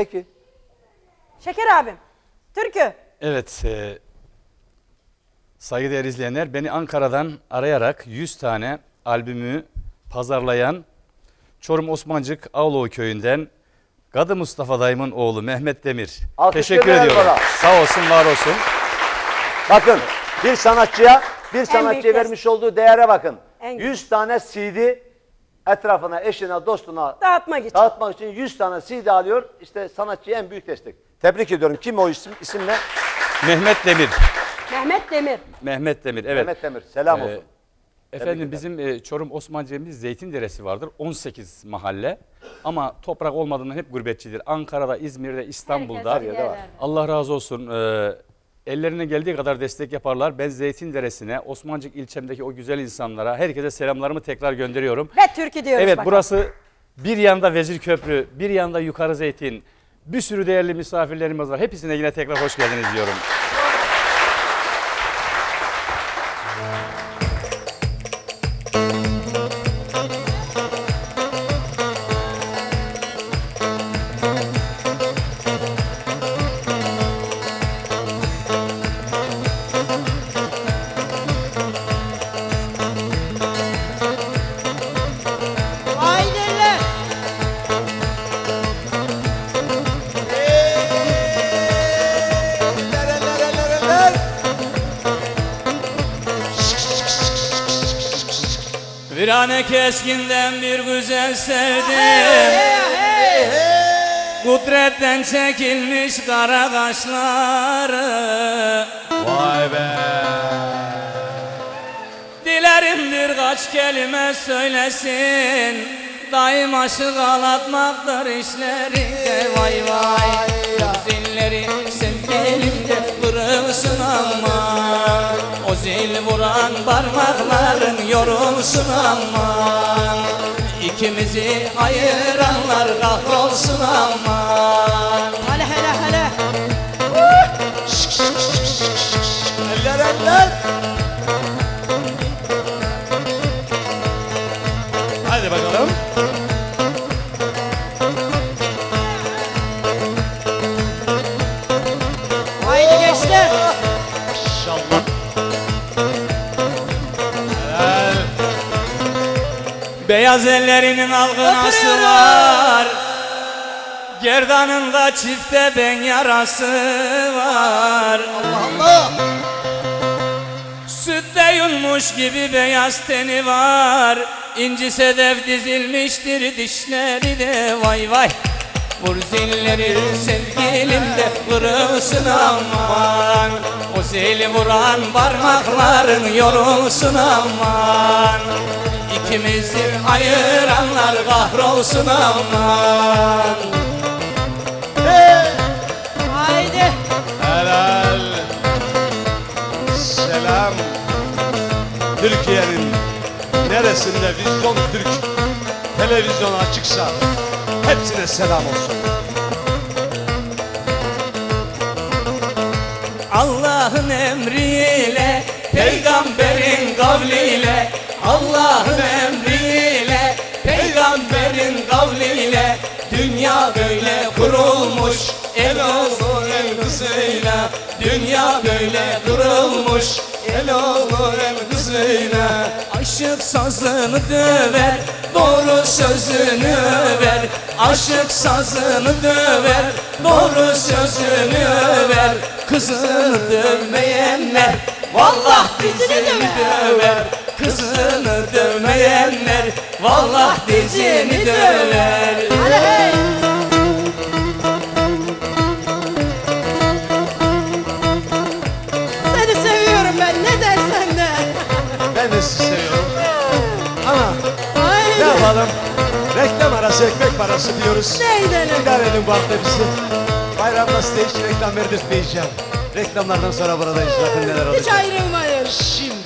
Peki. Şeker abim. Türkü. Evet, e, saygıdeğer izleyenler beni Ankara'dan arayarak 100 tane albümü pazarlayan Çorum Osmancık Avloo köyünden Gadı Mustafa dayımın oğlu Mehmet Demir. Alkışlayın Teşekkür ediyorum. bana. Sağ olsun, var olsun. Bakın bir sanatçıya bir sanatçıya vermiş olduğu değere bakın. En 100 tane CD etrafına, eşine, dostuna Dağıtmak için. dağıtmak için 100 tane CD alıyor. İşte sanatçıya en büyük destek. Tebrik ediyorum. Kim o isim? İsim ne? Mehmet Demir. Mehmet Demir. Mehmet Demir, evet. Mehmet Demir. Selam Ee, olsun. Efendim bizim e, Çorum Osmancı'mız Zeytin Deresi vardır. 18 mahalle. Ama toprak olmadığından hep gurbetçidir. Ankara'da, İzmir'de, İstanbul'da. Herkes yerde var. yerlerde. Allah razı olsun. Ee, ellerine geldiği kadar destek yaparlar. Ben Zeytin Deresi'ne, Osmancık ilçemdeki o güzel insanlara, herkese selamlarımı tekrar gönderiyorum. Ve türkü diyoruz Evet bakalım. burası bir yanda Vezir Köprü, bir yanda Yukarı Zeytin. Bir sürü değerli misafirlerimiz var. Hepsine yine tekrar hoş geldiniz diyorum. Virane keskinden bir güzel sevdim. Kudretten çekilmiş kara kaşları. Vay be. Dilerim birkaç kelime söylesin. Daim aşık ağlatmaktır işlerinde. Vay vay vuran parmakların yorulsun ama İkimizi ayıranlar kahrolsun aman Hele hele hele. Eller eller. Beyaz ellerinin algınası var. Gerdanında çifte ben yarası var. Allah. Sütte yunmuş gibi beyaz teni var. İnci sedef dizilmiştir dişleri de vay vay Vur zilleri sevgilim de kırılsın aman O zili vuran parmakların yorulsun aman İkimizi ayıranlar kahrolsun aman Haydi. Helal. Selam. Türkiye'nin neresinde vizyon Türk televizyonu açıksa hepsine selam olsun. Allah'ın emriyle Peygamberin kavliyle Allah'ın emriyle Peygamberin kavliyle Dünya böyle kurulmuş El olur el kızıyla Dünya böyle kurulmuş El olur el kızıyla Aşık sazını döver Doğru sözünü ver Aşık sazını döver Doğru sözünü ver Kızını dövmeyenler Vallah dizini döver Kızını dövmeyenler Vallah dizini döver. Seni seviyorum ben ne dersen de. Ben de sizi seviyorum. Reklam arası ekmek parası diyoruz. Neyden İdare edin bu hafta bizi. Bayramda size hiç reklam verdirtmeyeceğim. Reklamlardan sonra buradayız. Bakın neler olacak. Hiç ayrılmayın. Şimdi